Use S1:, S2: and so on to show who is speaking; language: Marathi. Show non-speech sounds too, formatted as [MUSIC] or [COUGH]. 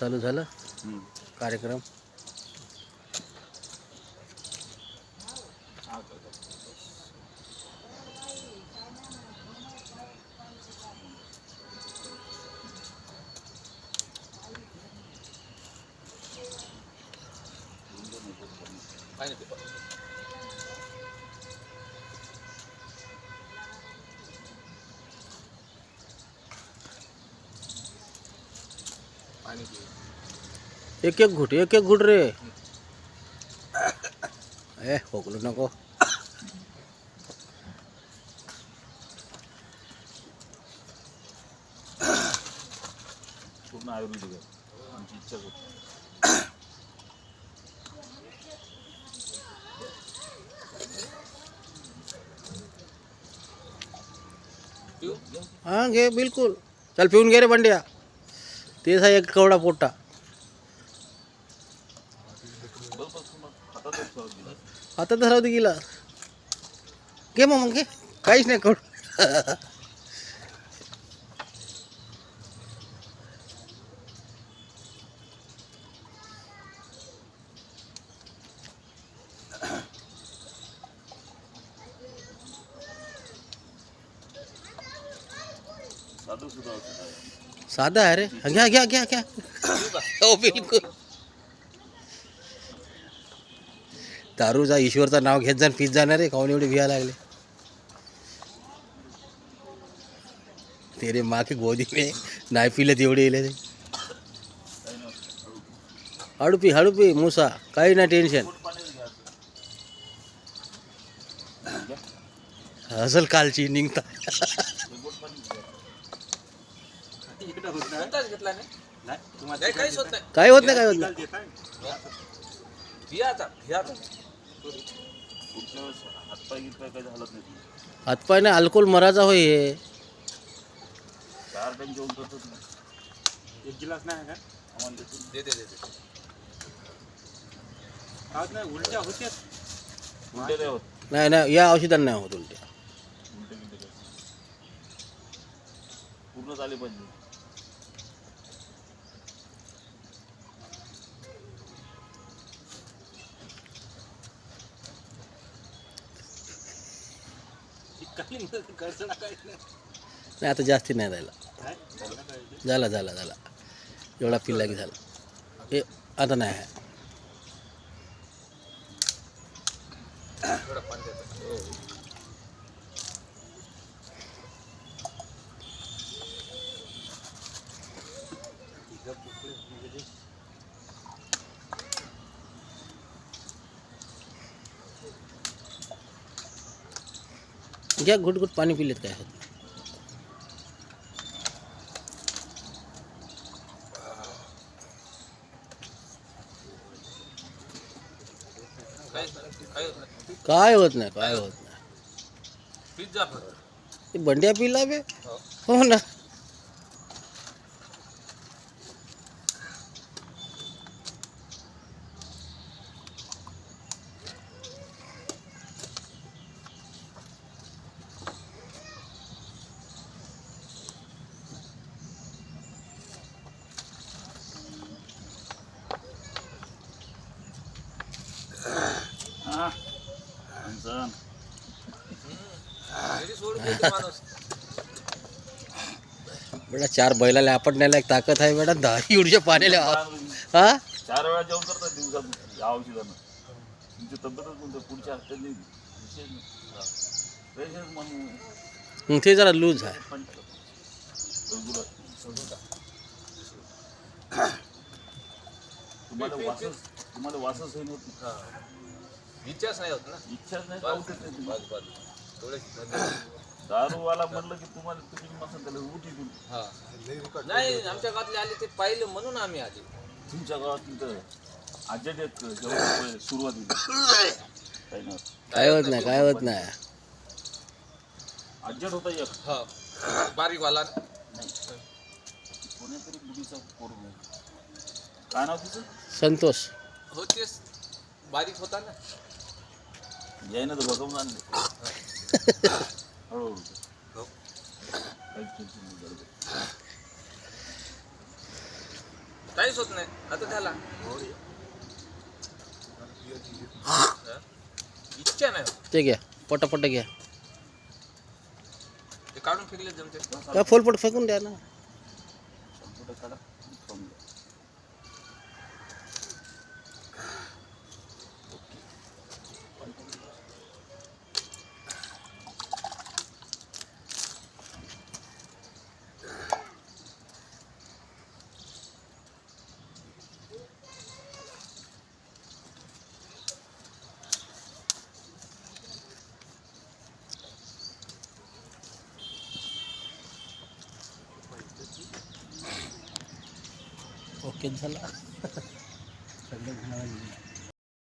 S1: चालू झालं. एक एक घुट एक एक घुट रे। ए खोकलू नको।
S2: पूर्ण आयुर्वेदिक आहे. आमची इच्छा होती.
S1: हाँ घे बिलकुल। चल पिऊन घे रे बंड्या। तेच आहे एक कवडा पोट्टा. आता तर राहू दे गेला घे मग मग घे. काहीच नाही कवड. [LAUGHS]
S2: साधू आहे
S1: रे। हा, घ्या घ्या घ्या घ्या। [COUGHS] हो बिलकुल। दारूचा ईश्वरचं नाव घेत जाण पीत जाणार रे काऊन एवढे भिया लागले? तेरे माँ की गोदी में नाही पिले तेवढे येले ते। हळू पी हळू पी मुसा काही नाही टेन्शन। हसल कालची निघता। [LAUGHS]
S3: काहीच होत नाही.
S1: काय होत नाही काय होत नाही.
S2: कुठल्या वेळेस हातपाय गितपाय काही झालं नाही
S1: हातपाय नाही अल्कोहोल मराचा होय हे.
S2: चार टाइम जेवण करतोच नाही
S4: एक गिलास नाही का?
S2: आम्हाला देतो
S3: दे दे दे दे.
S4: आज नाही उलट्या होत्याच
S2: उलटे नाही होत.
S1: नाही नाही या औषधांना नाही होत उलटे
S2: उलटे पूर्ण झाले पाहिजे.
S4: खर्च नाही
S1: आता जास्ती नाही जायला झाला झाला झाला. एवढा पिल्ला की झाला. हे आता नाही आहे. घ्या घुट घुट पाणी पिलेत काय होत नाही.
S3: काहीच नाही. काही होत नाही.
S1: काय होत नाही काय होत नाही
S3: पिझ्झा फक्त
S1: ते बंड्या पिला बे
S3: हो.
S1: हो ना बेटा चार बैलाला आपण न्यायला एक ताकद आहे बेटा. दहा एवढ्या पाण्याला हा?
S2: चार वेळा जेवण करतात दिवसात या औषधानं. तुमची तब्येतच म्हणतो पुढच्या हप्त्यात नाही. विशेष नाही. म्हणून
S1: ते जरा लूज आहे.
S2: पण तुम्हाला वासच तुम्हाला वासच होईल होत.
S3: हा. इच्छाच नाही होत ना.
S2: इच्छाच नाही देत नाही तुम्हाला.
S3: बस बस. थोडे धन्यवाद.
S2: दारूवाला म्हणलं की तुम्हाला तुम्ही मसन त्याला उठी
S3: हा. नाही आमच्या गावातले आले ते पाहिलं म्हणून आम्ही आले.
S2: तुमच्या गावात तिथं आजट आहेत जेवण सुरुवातीला. काही
S1: काय होत नाही काय होत नाही.
S2: आजट होता एक.
S3: हा. बारीक वाला
S2: नाही. कोणीतरी मुलीचा पोरग. काय नाव तिचं?
S1: संतोष.
S3: हो तेच बारीक होता ना.
S2: यायनं तर बघवून आणले. हळूहळू.
S3: हो.
S2: काहीच
S3: होत नाही. आता झाला? इच्छा नाही.
S2: ते घ्या. पटापट घ्या.
S3: ते काढून फेकले जमते.
S2: काय फुलपट फेकून द्या ना.
S1: Kansala. [LAUGHS] Sagdag
S2: na lang.